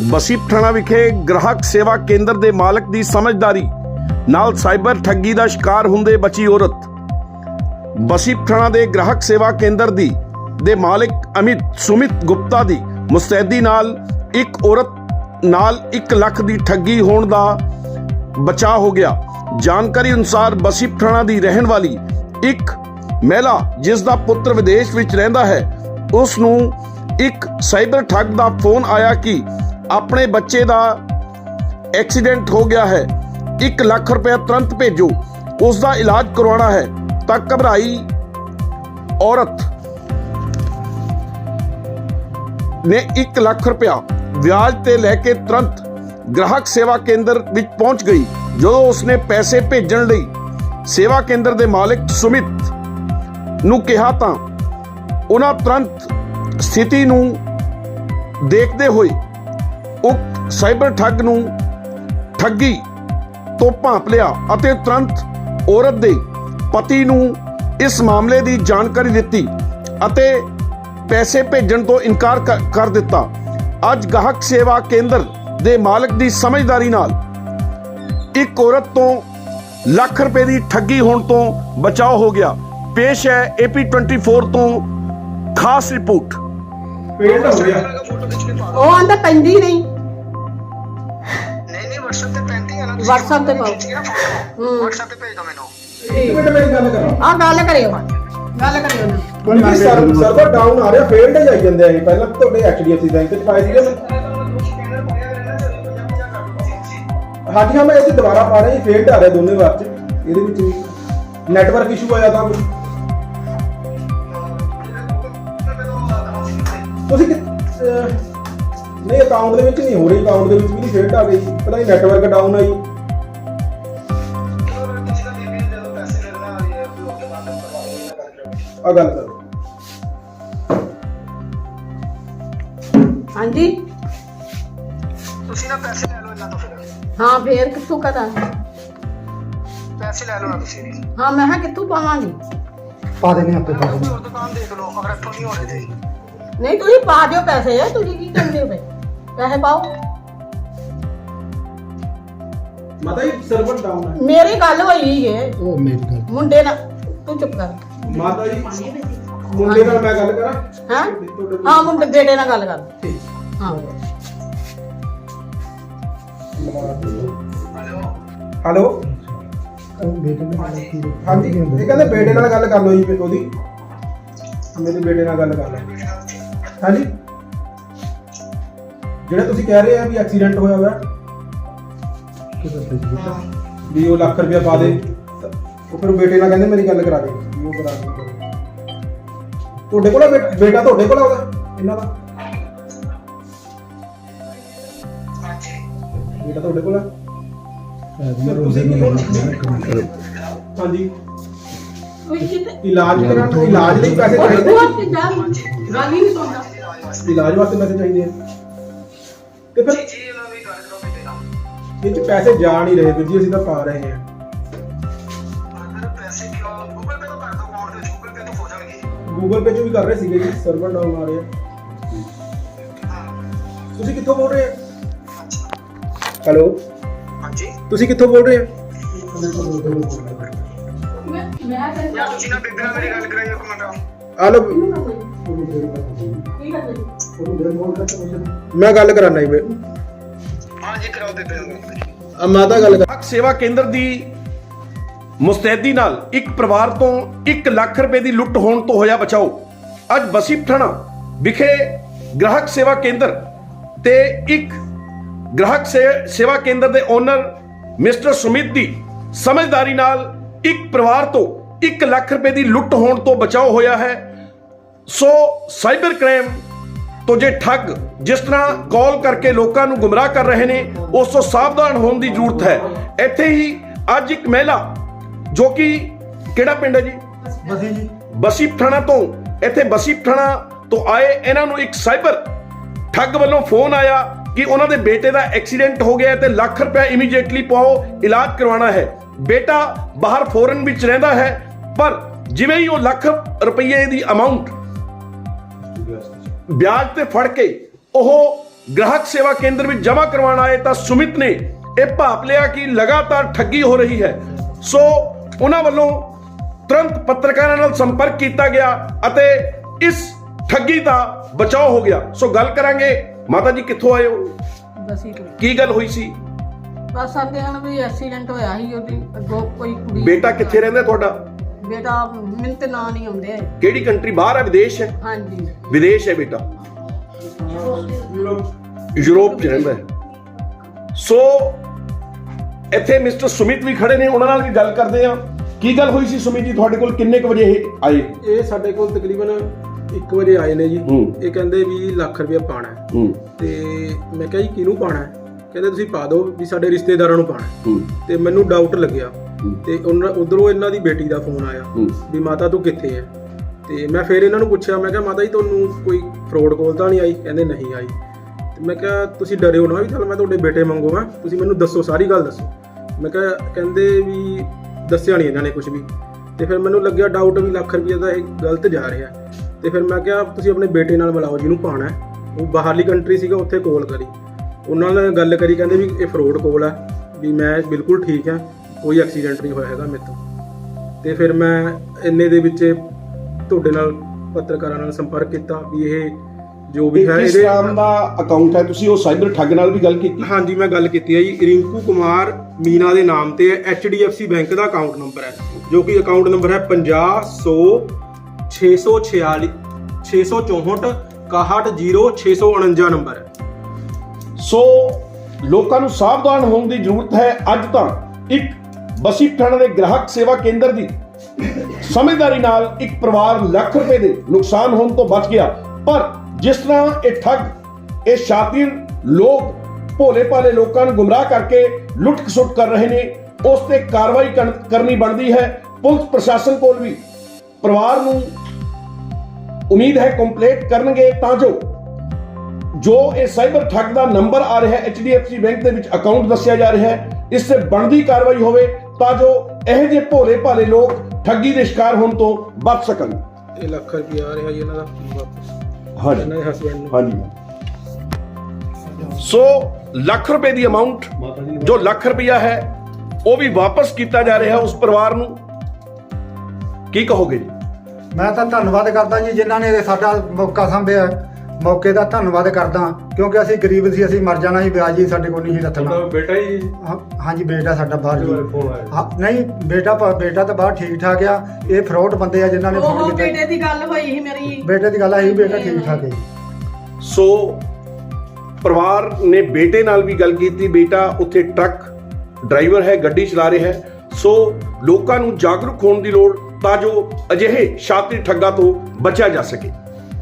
ਬਸੀ ਪਠਾਣਾ ਵਿਖੇ ਗ੍ਰਾਹਕ ਸੇਵਾ ਕੇਂਦਰ ਦੇ ਮਾਲਕ ਦੀ ਸਮਝਦਾਰੀ ਨਾਲ ਸਾਈਬਰ ਠੱਗੀ ਦਾ ਸ਼ਿਕਾਰ ਹੁੰਦੇ ਬਚੀ ਔਰਤ। ਬਸੀ ਪਠਾਣਾ ਦੇ ਗ੍ਰਾਹਕ ਸੇਵਾ ਕੇਂਦਰ ਦੀ ਦੇ ਮਾਲਕ ਅਮਿਤ ਸੁਮਿਤ ਗੁਪਤਾ ਦੀ ਮੁਸਤੈਦੀ ਨਾਲ ਇੱਕ ਔਰਤ ਨਾਲ 1 ਲੱਖ ਦੀ ਠੱਗੀ ਹੋਣ ਦਾ ਬਚਾ ਹੋ ਗਿਆ। ਜਾਣਕਾਰੀ ਅਨੁਸਾਰ ਬਸੀ ਪਠਾਣਾ ਦੀ ਰਹਿਣ ਵਾਲੀ ਇੱਕ ਮਹਿਲਾ ਜਿਸ ਦਾ ਪੁੱਤਰ ਵਿਦੇਸ਼ ਵਿੱਚ ਰਹਿੰਦਾ ਹੈ, ਉਸ ਨੂੰ ਇੱਕ ਸਾਈਬਰ ਠੱਗ ਦਾ ਫੋਨ ਆਇਆ ਕਿ ਆਪਣੇ ਬੱਚੇ ਦਾ ਐਕਸੀਡੈਂਟ ਹੋ ਗਿਆ ਹੈ। 1 ਲੱਖ ਰੁਪਏ ਤੁਰੰਤ ਭੇਜੋ। ਉਸ ਦਾ ਇਲਾਜ ਕਰਵਾਉਣਾ ਹੈ। ਤਾਂ ਘਬਰਾਈ ਔਰਤ ਨੇ 1 ਲੱਖ ਰੁਪਇਆ ਵਿਆਜ ਤੇ ਲੈ ਕੇ ਤੁਰੰਤ ਗ੍ਰਾਹਕ ਸੇਵਾ ਕੇਂਦਰ ਵਿੱਚ ਪਹੁੰਚ ਗਈ, ਜਦੋਂ ਉਸਨੇ ਪੈਸੇ ਭੇਜਣ ਲਈ ਸੇਵਾ ਕੇਂਦਰ ਦੇ ਮਾਲਕ ਸੁਮਿਤ ਨੂੰ ਕਿਹਾ ਤਾਂ ਉਹਨਾਂ ਤੁਰੰਤ ਸਥਿਤੀ ਨੂੰ ਦੇਖਦੇ ਹੋਏ ਉਕਤ ਸਾਈਬਰ ਠੱਗ ਨੂੰ ਠੱਗੀ ਤੋਂ ਭਾਂਪ ਲਿਆ ਅਤੇ ਤੁਰੰਤ ਔਰਤ ਦੇ ਪਤੀ ਨੂੰ ਇਸ ਮਾਮਲੇ ਦੀ ਜਾਣਕਾਰੀ ਦਿੱਤੀ ਅਤੇ ਪੈਸੇ ਭੇਜਣ ਤੋਂ ਇਨਕਾਰ ਕਰ- ਦਿੱਤਾ। ਅੱਜ ਗਾਹਕ ਸੇਵਾ ਕੇਂਦਰ ਦੇ ਮਾਲਕ ਦੀ ਸਮਝਦਾਰੀ ਨਾਲ ਇੱਕ ਔਰਤ ਤੋਂ ਲੱਖ ਰੁਪਏ ਦੀ ਠੱਗੀ ਹੋਣ ਤੋਂ ਬਚਾਅ ਹੋ ਗਿਆ। ਪੇਸ਼ ਹੈ AP24 ਤੋਂ ਖਾਸ ਰਿਪੋਰਟ। ਫੇਲ ਹੋ ਗਿਆ। ਉਹ ਆਂਦਾ ਪੈਂਦੀ ਨਹੀਂ। WhatsApp ਤੇ ਪਾਓ। ਹੂੰ। WhatsApp ਤੇ ਭੇਜ ਦਿਓ ਮੈਨੂੰ। ਇੱਕ ਮਿੰਟ ਮੇਰੀ ਗੱਲ ਕਰੋ। ਆ ਗੱਲ ਕਰਿਓ। ਗੱਲ ਕਰਿਓ ਨਾ। ਕੋਈ ਸਰਵਰ ਸਰਵਰ ਡਾਊਨ ਆ ਰਿਹਾ ਫੇਲਡ ਹੀ ਆਈ ਜਾਂਦੇ ਆ ਇਹ। ਪਹਿਲਾਂ ਤੁਹਾਡੇ HDFC ਬੈਂਕ ਤੇ ਪਾਏ ਸੀਗੇ। ਹਾਂਜੀ ਹਾਂ ਮੈਂ ਇੱਥੇ ਦੁਬਾਰਾ ਪਾ ਰਿਹਾ ਜੀ ਫੇਲਡ ਆ ਰਿਹਾ ਦੋਨੇ ਵਾਰ ਚ। ਇਹਦੇ ਵਿੱਚ ਨੈਟਵਰਕ ਇਸ਼ੂ ਆਇਆ ਤਾਂ। ਨਹੀਂ ਅਕਾਊਂਟ ਦੇ ਵਿੱਚ ਨਹੀਂ ਹੋ ਰਹੀ ਅਕਾਊਂਟ ਦੇ ਵਿੱਚ ਵੀ ਨਹੀਂ ਫੇਲਡ ਆ ਗਈ ਪਤਾ ਨਹੀਂ ਨੈਟਵਰਕ ਡਾਊਨ ਆਈ ਆ ਗੱਲ ਕਰੋ। ਹਾਂਜੀ? ਤੁਸੀਂ ਨਾ ਪੈਸੇ ਲੈ ਲਓ ਇਹਨਾਂ ਤੋਂ ਫਿਰ। ਹਾਂ ਫੇਰ ਕਿੱਥੋਂ ਕਰਾਂ? ਪੈਸੇ ਲੈ ਲਓ ਨਾ ਤੁਸੀਂ। ਵੀ ਹਾਂ ਮੈਂ ਕਿਹਾ ਕਿੱਥੋਂ ਪਾਵਾਂਗੀ? ਪਾ ਦੇਣੇ ਆਪੇ ਪਾ ਕੋਈ ਹੋਰ ਦੁਕਾਨ ਦੇਖ ਲਓ ਅਗਰ ਇੱਥੋਂ ਨਹੀਂ ਹੋਣੇ ਤੇ। ਨਹੀਂ ਤੁਸੀਂ ਪਾ ਦਿਓ ਪੈਸੇ ਤੁਸੀਂ ਕੀ ਕਰਦੇ ਹੋ ਪਏ ਪੈਸੇ ਪਾਓ। ਮਾਤਾ ਜੀ ਸਰਵਰ ਡਾਊਨ ਹੈ। ਮੇਰੀ ਗੱਲ ਹੋਈ ਏ। ਉਹ ਮੇਰੀ ਗੱਲ। ਮੁੰਡੇ ਨਾਲ ਤੂੰ ਚੁੱਪ ਕਰ। ਮਾਤਾ ਜੀ ਮੁੰਡੇ ਨਾਲ ਮੈਂ ਗੱਲ ਕਰਾਂ? ਹਾਂ? ਹਾਂ ਮੁੰਡੇ ਬੇਟੇ ਨਾਲ ਗੱਲ ਕਰ। ਹਾਂ। ਹੈਲੋ? ਉਹ ਬੇਟੇ ਨੇ ਗੱਲ ਕੀ ਹਾਂਜੀ ਇਹ ਕਹਿੰਦੇ ਬੇਟੇ ਨਾਲ ਗੱਲ ਕਰ ਲਓ ਜੀ ਉਹਦੀ। ਮੇਰੇ ਬੇਟੇ ਨਾਲ ਗੱਲ ਕਰ ਲਓ। ਹਾਂਜੀ? ਜਿਹੜਾ ਤੁਸੀਂ ਕਹਿ ਰਹੇ ਆ ਵੀ ਐਕਸੀਡੈਂਟ ਹੋਇਆ ਹੋਇਆ ਕਿਹਦਾ ਬੇਟਾ ਵੀ ਉਹ ਲੱਖ ਰੁਪਇਆ ਪਾ ਦੇ ਉਹ ਫਿਰ ਬੇਟੇ ਨਾਲ ਕਹਿੰਦੇ ਮੇਰੀ ਗੱਲ ਕਰਾ ਦੇ। ਵੀ ਉਹ ਕਰਾ ਦੇ। ਤੁਹਾਡੇ ਕੋਲ ਆ ਬੇ- ਬੇਟਾ ਤੁਹਾਡੇ ਕੋਲ ਆ ਉਹਦਾ ਇਹਨਾਂ ਦਾ? ਬੇਟਾ ਤੁਹਾਡੇ ਕੋਲ ਆ? ਹਾਂਜੀ। ਇਲਾਜ ਕਰਾਉਣ ਇਲਾਜ ਲਈ ਪੈਸੇ ਚਾਹੀਦੇ? ਗੱਲ ਹੀ ਨਹੀਂ ਸੁਣਦਾ ਇਲਾਜ ਵਾਸਤੇ ਪੈਸੇ ਚਾਹੀਦੇ ਆ। ਤੇ ਫਿਰ ਜੀ ਉਹਨਾਂ ਵੀ ਗੱਲ ਕਰੋ ਬੇਟੇ ਨਾਲ ਇਹ ਚ ਪੈਸੇ ਜਾ ਨਹੀਂ ਰਹੇ ਵੀਰ ਜੀ ਅਸੀਂ ਤਾਂ ਪਾ ਰਹੇ ਹਾਂ। ਅਗਰ ਪੈਸੇ ਕਿਉਂ? ਗੂਗਲ ਪੇ ਤੋਂ ਕਰ ਦਿਓ ਅਕਾਊਂਟ ਦੇ ਗੂਗਲ ਪੇ ਤੋਂ ਹੋ ਜਾਣਗੇ। ਗੂਗਲ ਪੇ ਚ ਵੀ ਕਰ ਰਹੇ ਸੀਗੇ ਜੀ ਸਰਵਰ ਡਾਊਨ ਆ। ਰਿਹਾ ਤੁਸੀਂ ਕਿੱਥੋਂ ਬੋਲ ਰਹੇ ਹੋ ਹੈਲੋ? ਹਾਂਜੀ? ਤੁਸੀਂ ਕਿੱਥੋਂ ਬੋਲ ਰਹੇ ਹੋ ਮੈਂ ਮੈਂ ਯਾਰ ਤੁਸੀਂ ਨਾ ਬੇਬੇ ਨਾਲ ਮੇਰੀ ਗੱਲ ਕਰਾਈਓ ਇੱਕ ਮਿੰਟ। ਮੈਂ ਗੱਲ ਕਰਾਣਾ ਜੀ ਹਾਂ ਜੀ ਕਰਾਓ ਗੱਲ। ਆ ਮਾਤਾ ਗੱਲ ਕਰ ਸੇਵਾ ਕੇਂਦਰ ਦੀ ਮੁਸਤੈਦੀ ਨਾਲ ਇੱਕ ਪਰਿਵਾਰ ਤੋਂ 1 ਲੱਖ ਰੁਪਏ ਦੀ ਲੁੱਟ ਹੋਣ ਤੋਂ ਹੋਇਆ ਬਚਾਓ। ਅੱਜ ਬਸੀ ਪਠਾਣਾ ਵਿਖੇ ਗ੍ਰਾਹਕ ਸੇਵਾ ਕੇਂਦਰ ਤੇ ਇੱਕ ਗ੍ਰਾਹਕ ਸੇਵਾ ਕੇਂਦਰ ਦੇ ਓਨਰ ਮਿਸਟਰ ਸੁਮਿਤ ਦੀ ਸਮਝਦਾਰੀ ਨਾਲ ਇੱਕ ਪਰਿਵਾਰ ਤੋਂ 1 ਲੱਖ ਰੁਪਏ ਦੀ ਲੁੱਟ ਹੋਣ ਤੋਂ ਬਚਾਓ ਹੋਇਆ ਹੈ। ਸੋ ਸਾਈਬਰ ਕ੍ਰਾਈਮ ਤੋਂ ਜੇ ਠੱਗ ਜਿਸ ਤਰ੍ਹਾਂ ਕਾਲ ਕਰਕੇ ਲੋਕਾਂ ਨੂੰ ਗੁੰਮਰਾਹ ਕਰ ਰਹੇ ਨੇ ਉਸ ਤੋਂ ਸਾਵਧਾਨ ਹੋਣ ਦੀ ਜ਼ਰੂਰਤ ਹੈ। ਇੱਥੇ ਹੀ ਅੱਜ ਇੱਕ ਮਹਿਲਾ ਜੋ ਕਿ ਕਿਹੜਾ ਪਿੰਡ ਹੈ ਜੀ? ਬਸੀ ਜੀ। ਬਸੀ ਪਠਾਣਾ ਤੋਂ ਇੱਥੇ ਬਸੀ ਪਠਾਣਾ ਤੋਂ ਆਏ ਇਹਨਾਂ ਨੂੰ ਇੱਕ ਸਾਈਬਰ ਠੱਗ ਵੱਲੋਂ ਫੋਨ ਆਇਆ ਕਿ ਉਹਨਾਂ ਦੇ ਬੇਟੇ ਦਾ ਐਕਸੀਡੈਂਟ ਹੋ ਗਿਆ ਤੇ ਲੱਖ ਰੁਪਏ ਇਮੀਡੀਏਟਲੀ ਪਾਓ ਇਲਾਜ ਕਰਵਾਉਣਾ ਹੈ। ਬੇਟਾ ਬਾਹਰ ਫੋਰਨ ਵਿੱਚ ਰਹਿੰਦਾ ਹੈ ਪਰ ਜਿਵੇਂ ਹੀ ਉਹ ਲੱਖ ਰੁਪਏ ਦੀ ਅਮਾਉਂਟ ਵਿਆਜ ਤੇ ਫੜ ਕੇ ਉਹ ਗ੍ਰਾਹਕ ਸੇਵਾ ਕੇਂਦਰ ਵਿੱਚ ਜਮ੍ਹਾਂ ਕਰਵਾਉਣ ਆਏ ਤਾਂ ਸੁਮਿਤ ਨੇ ਇਹ ਭਾਪ ਲਿਆ ਕਿ ਲਗਾਤਾਰ ਠੱਗੀ ਹੋ ਰਹੀ ਹੈ। ਸੋ ਉਹਨਾਂ ਵੱਲੋਂ ਤੁਰੰਤ ਪੱਤਰਕਾਰਾਂ ਨਾਲ ਸੰਪਰਕ ਕੀਤਾ ਗਿਆ ਅਤੇ ਇਸ ਠੱਗੀ ਦਾ ਬਚਾਅ ਹੋ ਗਿਆ। ਸੋ ਗੱਲ ਕਰਾਂਗੇ। ਮਾਤਾ ਜੀ ਕਿੱਥੋਂ ਆਏ ਹੋ? ਬਸੀ ਤੋਂ ਕੀ ਗੱਲ ਹੋਈ ਸੀ? ਬਸ ਆਂਦੇ ਹਨ ਵੀ ਐਕਸੀਡੈਂਟ ਹੋਇਆ ਸੀ ਉਹਦੀ। ਅੱਗੋਂ ਕੋਈ ਕੁੜੀ ਬੇਟਾ ਕਿੱਥੇ ਰਹਿੰਦਾ ਤੁਹਾਡਾ? ਬੇਟਾ ਮੈਨੂੰ ਤੇ ਨਾਂ ਨਹੀਂ ਆਉਂਦੇ। ਕਿਹੜੀ ਕੰਟਰੀ? ਬਾਹਰ ਹੈ ਵਿਦੇਸ਼ ਹੈ? ਹਾਂਜੀ। ਵਿਦੇਸ਼ ਹੈ ਬੇਟਾ। ਯੂਰਪ ਚ ਰਹਿੰਦਾ ਹੈ। ਸੋ ਇੱਥੇ ਮਿਸਟਰ ਸੁਮਿਤ ਵੀ ਖੜੇ ਨੇ ਉਹਨਾਂ ਨਾਲ ਵੀ ਗੱਲ ਕਰਦੇ ਆ ਕੀ ਗੱਲ ਹੋਈ ਸੀ ਸੁਮਿਤ ਜੀ? ਤੁਹਾਡੇ ਕੋਲ ਕਿੰਨੇ ਕੁ ਵਜੇ ਇਹ ਆਏ? ਇਹ ਸਾਡੇ ਕੋਲ ਤਕਰੀਬਨ 1 ਵਜੇ ਆਏ ਨੇ ਜੀ। ਹੂੰ। ਇਹ ਕਹਿੰਦੇ ਵੀ ਲੱਖ ਰੁਪਇਆ ਪਾਣਾ ਹੈ। ਤੇ ਮੈਂ ਕਿਹਾ ਜੀ ਕਿਹਨੂੰ ਪਾਣਾ ਹੈ? ਕਹਿੰਦੇ ਤੁਸੀਂ ਪਾ ਦਿਓ ਵੀ ਸਾਡੇ ਰਿਸ਼ਤੇਦਾਰਾਂ ਨੂੰ ਪਾਣਾ। ਹੈ। ਹੂੰ ਤੇ ਮੈਨੂੰ ਡਾਊਟ ਲੱਗਿਆ। ਹੂੰ। ਤੇ ਉਧਰੋਂ ਇਹਨਾਂ ਦੀ ਬੇਟੀ ਦਾ ਫੋਨ ਆਇਆ ਹੂੰ। ਵੀ ਮਾਤਾ ਤੂੰ ਕਿੱਥੇ ਹੈ ਤੇ ਮੈਂ ਫਿਰ ਇਹਨਾਂ ਨੂੰ ਪੁੱਛਿਆ ਮੈਂ ਕਿਹਾ ਮਾਤਾ ਜੀ ਤੁਹਾਨੂੰ ਕੋਈ ਫਰੋਡ ਕਾਲ ਤਾਂ ਨਹੀਂ ਆਈ? ਕਹਿੰਦੇ ਨਹੀਂ ਆਈ। ਤੇ ਮੈਂ ਕਿਹਾ ਤੁਸੀਂ ਡਰਿਓ ਨਾ ਵੀ ਚਲ ਮੈਂ ਤੁਹਾਡੇ ਬੇਟੇ ਵਾਂਗੂ ਹਾਂ ਤੁਸੀਂ ਮੈਨੂੰ ਦੱਸੋ ਸਾਰੀ ਗੱਲ ਦੱਸੋ। ਮੈਂ ਕਿਹਾ ਕਹਿੰਦੇ ਵੀ ਦੱਸਿਆ ਨਹੀਂ ਇਹਨਾਂ ਨੇ ਕੁਝ ਵੀ। ਤੇ ਫਿਰ ਮੈਨੂੰ ਲੱਗਿਆ ਡਾਊਟ ਵੀ ਲੱਖ ਰੁਪਏ ਦਾ ਇਹ ਗਲਤ ਜਾ ਰਿਹਾ। ਤੇ ਫਿਰ ਮੈਂ ਕਿਹਾ ਤੁਸੀਂ ਆਪਣੇ ਬੇਟੇ ਨਾਲ ਮਿਲਾਓ ਜਿਹਨੂੰ ਪਾਣਾ ਹੈ। ਉਹ ਬਾਹਰਲੀ ਕੰਟਰੀ ਸੀਗਾ ਉੱਥੇ ਕਾਲ ਕਰੀ। ਉਹਨਾਂ ਨਾਲ ਗੱਲ ਕਰੀ ਕਹਿੰਦੇ ਵੀ ਇਹ ਫਰੋਡ ਕਾਲ ਹੈ ਵੀ ਮੈਂ ਬਿਲਕੁਲ ਠੀਕ ਹਾਂ ਕੋਈ ਐਕਸੀਡੈਂਟ ਨਹੀਂ ਹੋਇਆ ਹੈਗਾ ਮੇਰੇ ਤੋਂ। ਤੇ ਫਿਰ ਮੈਂ ਇੰਨੇ ਦੇ ਵਿੱਚ ਤੁਹਾਡੇ ਨਾਲ ਪੱਤਰਕਾਰਾਂ ਨਾਲ ਸੰਪਰਕ ਕੀਤਾ ਵੀ ਇਹ ਜੋ ਵੀ ਹੈ ਕਿਸ ਨਾਮ ਦਾ ਅਕਾਊਂਟ ਹੈ? ਤੁਸੀਂ ਉਹ ਸਾਈਬਰ ਠੱਗ ਨਾਲ ਵੀ ਗੱਲ ਕੀਤੀ? ਹਾਂਜੀ ਮੈਂ ਗੱਲ ਕੀਤੀ ਹੈ ਜੀ। ਰਿੰਕੂ ਕੁਮਾਰ ਮੀਨਾ ਦੇ ਨਾਮ ਤੇ ਹੈ। HDFC ਬੈਂਕ ਦਾ ਅਕਾਊਂਟ ਨੰਬਰ ਹੈ। ਜੋ ਕਿ ਅਕਾਊਂਟ ਨੰਬਰ ਹੈ 50 100 646 664 610 ਨੰਬਰ ਹੈ। ਸੋ ਲੋਕਾਂ ਨੂੰ ਸਾਵਧਾਨ ਹੋਣ ਦੀ ਜ਼ਰੂਰਤ ਹੈ ਅੱਜ ਤਾਂ ਇੱਕ ਬਸੀ ਥਾਣੇ ਦੇ ਗ੍ਰਾਹਕ ਸੇਵਾ ਕੇਂਦਰ ਦੀ ਸਮਝਦਾਰੀ ਨਾਲ ਇੱਕ ਪਰਿਵਾਰ ਲੱਖ ਰੁਪਏ ਦੇ ਨੁਕਸਾਨ ਹੋਣ ਤੋਂ ਬਚ ਗਿਆ। ਪਰ ਜਿਸ ਤਰ੍ਹਾਂ ਇਹ ਠੱਗ, ਇਹ ਸ਼ਾਤਿਰ ਲੋਕ ਭੋਲੇ ਭਾਲੇ ਲੋਕਾਂ ਨੂੰ ਗੁੰਮਰਾਹ ਕਰਕੇ ਲੁੱਟ ਖਸੁੱਟ ਕਰ ਰਹੇ ਨੇ, ਉਸ ਤੇ ਕਾਰਵਾਈ ਕਰਨੀ ਬਣਦੀ ਹੈ। ਪੁਲਿਸ ਪ੍ਰਸ਼ਾਸਨ ਕੋਲ ਵੀ ਪਰਿਵਾਰ ਨੂੰ ਉਮੀਦ ਹੈ ਕੰਪਲੀਟ ਕਰਨਗੇ ਤਾਂ ਜੋ ਜੋ ਇਹ ਸਾਈਬਰ ਠੱਗ ਦਾ ਨੰਬਰ ਆ ਰਿਹਾ ਹੈ HDFC ਬੈਂਕ ਦੇ ਵਿੱਚ ਅਕਾਊਂਟ ਦੱਸਿਆ ਜਾ ਰਿਹਾ ਹੈ ਇਸ ਤੇ ਬਣਦੀ ਕਾਰਵਾਈ ਹੋਵੇ ਤਾਂ ਜੋ ਇਹੋ ਜਿਹੇ ਭੋਲੇ ਭਾਲੇ ਲੋਕ ਠੱਗੀ ਦੇ ਸ਼ਿਕਾਰ ਹੋਣ ਤੋਂ ਬਚ ਸਕਣ। ਇਹ ਲੱਖ ਰੁਪਇਆ ਆ ਰਿਹਾ ਜੀ ਇਹਨਾਂ ਦਾ ਵਾਪਸ। ਹਾਂਜੀ। ਇਹਨਾਂ ਦੇ ਹਸਬੰਡ ਨੂੰ। ਹਾਂਜੀ। ਸੋ ਲੱਖ ਰੁਪਏ ਦੀ ਅਮਾਉਂਟ ਜੋ ਲੱਖ ਰੁਪਇਆ ਹੈ ਉਹ ਵੀ ਵਾਪਸ ਕੀਤਾ ਜਾ ਰਿਹਾ ਉਸ ਪਰਿਵਾਰ ਨੂੰ। ਕੀ ਕਹੋਗੇ ਜੀ? ਮੈਂ ਤਾਂ ਧੰਨਵਾਦ ਕਰਦਾ ਜੀ ਜਿਨ੍ਹਾਂ ਨੇ ਇਹ ਸਾਡਾ ਮੌਕਾ ਸੰਭਿਆ। ਮੌਕੇ ਦਾ ਧੰਨਵਾਦ ਕਰਦਾ ਕਿਉਂਕਿ ਅਸੀਂ ਗਰੀਬ ਸੀ ਅਸੀਂ ਮਰ ਜਾਣਾ ਸੀ ਵਿਆਜ ਜੀ ਸਾਡੇ ਕੋਲ ਨਹੀਂ ਸੀ ਰੱਖਣਾ। ਬੇਟਾ ਜੀ ਹਾਂ- ਹਾਂਜੀ ਬੇਟਾ ਸਾਡਾ ਬਾਹਰ ਜੀ। ਫੋਨ ਆਇਆ। ਹਾਂ, ਨਹੀਂ ਬੇਟਾ ਪ- ਬੇਟਾ ਤਾਂ ਬਾਹਰ ਠੀਕ ਠਾਕ ਆ ਇਹ ਫਰਾਡ ਬੰਦੇ ਆ ਜਿਨ੍ਹਾਂ ਨੇ ਉਹ ਫੋਨ ਕੀਤਾ। ਬੇਟੇ ਦੀ ਗੱਲ ਹੋਈ ਸੀ ਮੇਰੀ। ਬੇਟੇ ਦੀ ਗੱਲ ਆਈ ਬੇਟਾ ਠੀਕ ਠਾਕ ਹੈ ਜੀ। ਸੋ ਪਰਿਵਾਰ ਨੇ ਬੇਟੇ ਨਾਲ ਵੀ ਗੱਲ ਕੀਤੀ ਬੇਟਾ ਉੱਥੇ ਟਰੱਕ ਡਰਾਈਵਰ ਹੈ ਗੱਡੀ ਚਲਾ ਰਿਹਾ ਹੈ। ਸੋ ਲੋਕਾਂ ਨੂੰ ਜਾਗਰੂਕ ਹੋਣ ਦੀ ਲੋੜ ਤਾਂ ਜੋ ਅਜਿਹੇ ਸ਼ਾਤਰੀ ਠੱਗਾਂ ਤੋਂ ਬਚਿਆ ਜਾ ਸਕੇ।